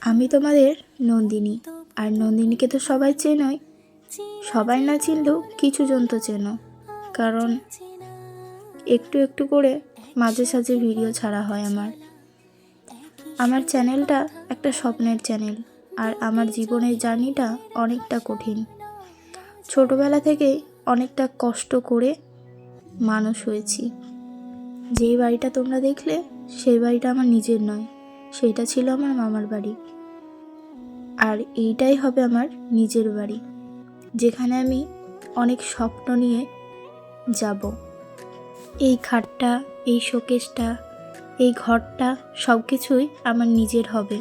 আমি তোমাদের নন্দিনী, আর নন্দিনীকে তো সবাই চেনই। সবাই না চিনলেও কিছু জন তো চেনো। কারণ একটু একটু করে মাঝে সাঝে ভিডিও ছাড়া হয় আমার। আমার চ্যানেলটা একটা স্বপ্নের চ্যানেল, আর আমার জীবনের জার্নিটা অনেকটা কঠিন। ছোটবেলা থেকে অনেকটা কষ্ট করে মানুষ হয়েছি। যেই বাড়িটা তোমরা দেখলে, সেই বাড়িটা আমার নিজের নয়। সেইটা ছিল আমার মামার বাড়ি। আর এইটাই হবে আমার নিজের বাড়ি, যেখানে আমি অনেক স্বপ্ন নিয়ে যাব। এই খাটটা, এই শোকেসটা, এই ঘরটা সব কিছুই আমার নিজের হবে।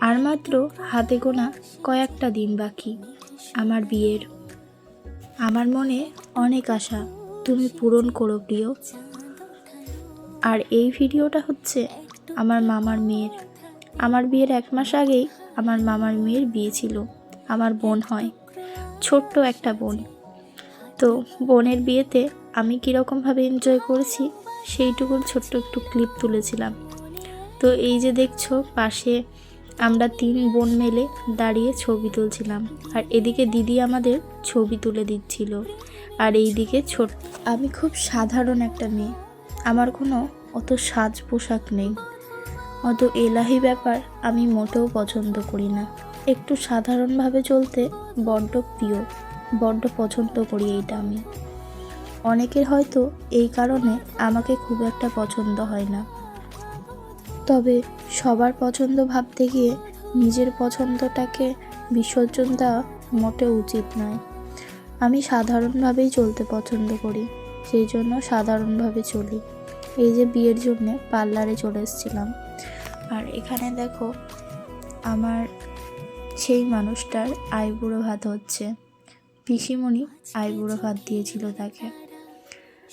আর মাত্র হাতে গোনা কয়েকটা দিন বাকি আমার বিয়ের। আমার মনে অনেক আশা তুমি পূরণ করো প্রিয়। আর এই ভিডিওটা হচ্ছে আমার মামার মেয়ের। আমার বিয়ের এক মাস আগেই আমার মামার মেয়ের বিয়ে ছিল। আমার বোন হয়। ছোট্ট একটা বোন। তো বোনের বিয়েতে আমি কীরকমভাবে এনজয় করেছি, সেইটুকুর ছোট্ট একটু ক্লিপ তুলেছিলাম। তো এই যে দেখছ, পাশে আমরা তিন বোন মেলে দাঁড়িয়ে ছবি তুলছিলাম। আর এদিকে দিদি আমাদের ছবি তুলে দিচ্ছিল। আর এইদিকে ছোট আমি খুব সাধারণ একটা মেয়ে। আমার কোনো অত সাজ পোশাক নেই। অত এলাহি ব্যাপার আমি মোটেও পছন্দ করি না। একটু সাধারণভাবে চলতে বড্ড প্রিয়, বড্ড পছন্দ করি এইটা আমি। অনেকের হয়তো এই কারণে আমাকে খুব একটা পছন্দ হয় না। তবে সবার পছন্দ ভাবতে গিয়ে নিজের পছন্দটাকে বিসর্জন দেওয়া মোটেও উচিত নয়। আমি সাধারণভাবেই চলতে পছন্দ করি, সেই জন্য সাধারণভাবে চলি। এই যে বিয়ের জন্য পার্লারে চলে এসেছিলাম। আর এখানে দেখো আমার সেই মানুষটার আইবুড়ো ভাত হচ্ছে। পিসিমণি আইবুড়ো ভাত দিয়েছিল তাকে।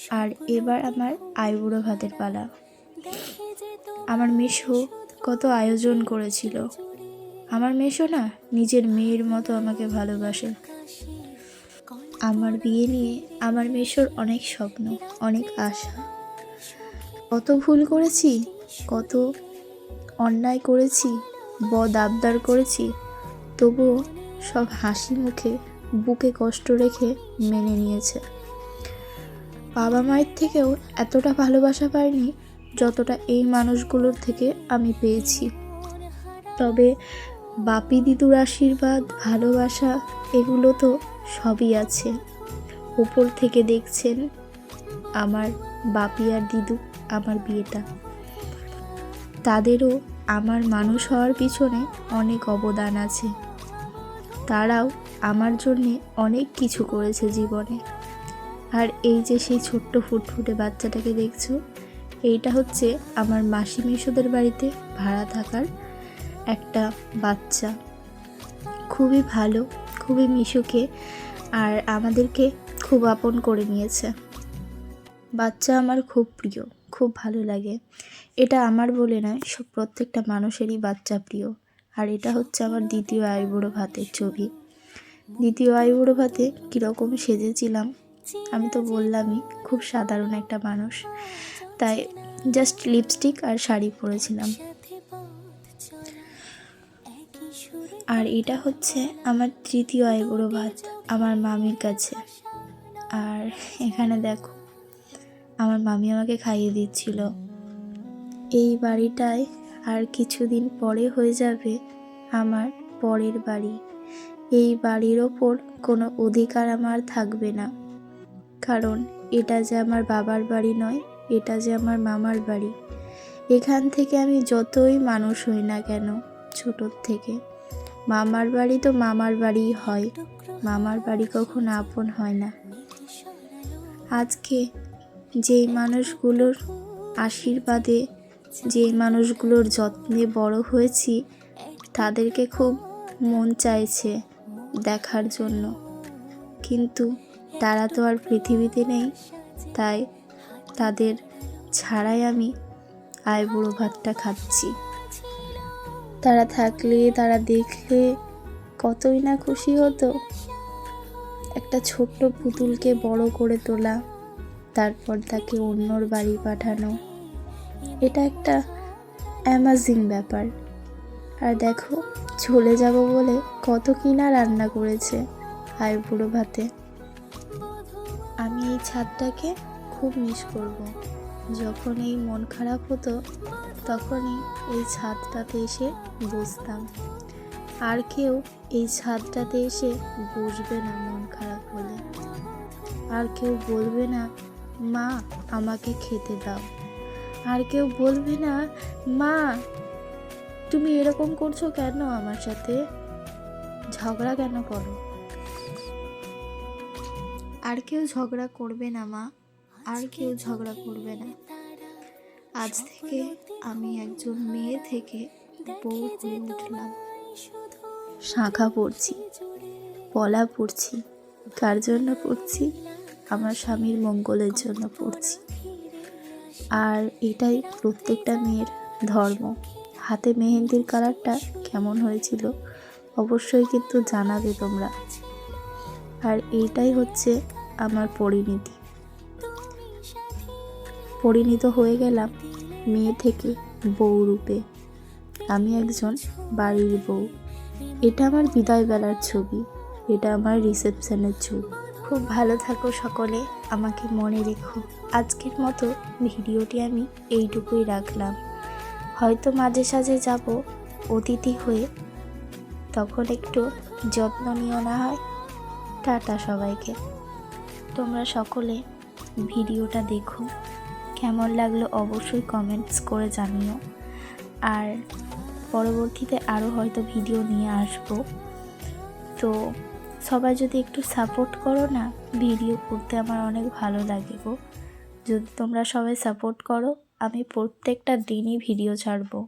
আর এবার আমার আইবুড়ো ভাতের পালা। আমার মেশো কত আয়োজন করেছিল। আমার মেশো না নিজের মেয়ের মতো আমাকে ভালোবাসে। আমার বিয়ে নিয়ে আমার মেশোর অনেক স্বপ্ন, অনেক আশা। কত ভুল করেছি, কত অন্যায় করেছি, বদ আবদার করেছি, তবুও সব হাসি মুখে, বুকে কষ্ট রেখে মেনে নিয়েছে। বাবা মায়ের থেকেও এতটা ভালোবাসা পাইনি, যতটা এই মানুষগুলোর থেকে আমি পেয়েছি। তবে বাপি দিদুর আশীর্বাদ, ভালোবাসা, এগুলো তো সবই আছে। উপর থেকে দেখছেন আমার বাপি আর দিদু আমার বিয়েটা। তাদেরও আমার মানুষ হওয়ার পিছনে অনেক অবদান আছে। তারাও আমার জন্যে অনেক কিছু করেছে জীবনে। আর এই যে সেই ছোট্ট ফুটফুটে বাচ্চাটাকে দেখছ, এইটা হচ্ছে আমার মাসি মেশোদের বাড়িতে ভাড়া থাকার একটা বাচ্চা। খুবই ভালো, খুবই মিশুকে, আর আমাদেরকে খুব আপন করে নিয়েছে। বাচ্চা আমার খুব প্রিয়, খুব ভালো লাগে। এটা আমার বলে নয়, সব প্রত্যেকটা মানুষেরই বাচ্চা প্রিয়। আর এটা হচ্ছে আমার দ্বিতীয় আইবুড়ো ভাতের ছবি। দ্বিতীয় আইবুড়ো ভাতে কীরকম সেজেছিলাম, আমি তো বললামই, খুব সাধারণ একটা মানুষ। তাই জাস্ট লিপস্টিক আর শাড়ি পরেছিলাম। আর এটা হচ্ছে আমার তৃতীয় আইবুড়ো ভাত, আমার মামির কাছে। আর এখানে দেখো আমার মামি আমাকে খাইয়ে দিচ্ছিল। এই বাড়িটায় আর কিছুদিন পরে হয়ে যাবে আমার পরের বাড়ি। এই বাড়ির ওপর কোনো অধিকার আমার থাকবে না। কারণ এটা যে আমার বাবার বাড়ি নয়, এটা যে আমার মামার বাড়ি। এখান থেকে আমি যতই মানুষ হই না কেন, ছোটোর থেকে। মামার বাড়ি তো মামার বাড়িই হয়। মামার বাড়ি কখনো আপন হয় না। আজকে যেই মানুষগুলোর আশীর্বাদে যে মানুষগুলোর যত্নে বড় হয়েছি, তাদেরকে খুব মন চাইছে দেখার জন্য। কিন্তু তারা তো আর পৃথিবীতে নেই, তাই তাদের ছাড়াই আমি আইবুড়ো ভাতটা খাচ্ছি। তারা থাকলে, তারা দেখলে কতই না খুশি হতো। একটা ছোট্ট পুতুলকে বড় করে তোলা তারপর তাকে অন্যর বাড়ি পাঠানো। এটা একটা অ্যামাজিং ব্যাপার। আর দেখো চলে যাব বলে কত কিনা রান্না করেছে আইবুড়ো ভাতে। আমি এই ছাদটাকে খুব মিস করব। যখন এই মন খারাপ হতো, তখনই এই ছাদটাতে এসে বসতাম। আর কেউ এই ছাদটাতে এসে বসবে না মন খারাপ হলে। আর কেউ বলবে না মা আমাকে খেতে দাও। আর কেউ বলবে না মা তুমি এরকম করছ কেন আমার সাথে? ঝগড়া কেন করো? আর কেউ ঝগড়া করবে না মা। আর কেউ ঝগড়া করবে না। আজ থেকে আমি একজন মেয়ে থেকে বউ হয়ে উঠলাম। শাঁখা পড়ছি পলা পড়ছি কার জন্য পড়ছি? আমার স্বামীর মঙ্গলের জন্য পড়ছি। আর এটাই প্রত্যেকটা মেয়ের ধর্ম। হাতে মেহেন্দির কালারটা কেমন হয়েছিল, অবশ্যই কিন্তু জানাবে তোমরা। আর এইটাই হচ্ছে আমার পরিণতি। পরিণত হয়ে গেলাম মেয়ে থেকে বউ রূপে। আমি একজন বাড়ির বউ। এটা আমার বিদায় বেলার ছবি। এটা আমার রিসেপশনের ছবি। খুব ভালো থাকো সকলে, আমাকে মনে রেখো। আজকের মতো ভিডিওটি আমি এইটুকুই রাখলাম। হয়তো মাঝে সাঝে যাব অতিথি হয়ে, তখন একটু যত্ন নিও না হয়। টাটা সবাইকে। তোমরা সকলে ভিডিওটা দেখো। কেমন লাগল অবশ্যই কমেন্টস করে জানিও। আর পরবর্তীতে আরও হয়তো ভিডিও নিয়ে আসব। তো সবাই যদি একটু সাপোর্ট করো না ভিডিও করতে আমার অনেক ভালো লাগে গো। যদি তোমরা সবাই সাপোর্ট করো, আমি প্রত্যেকটা দিনই ভিডিও ছাড়বো।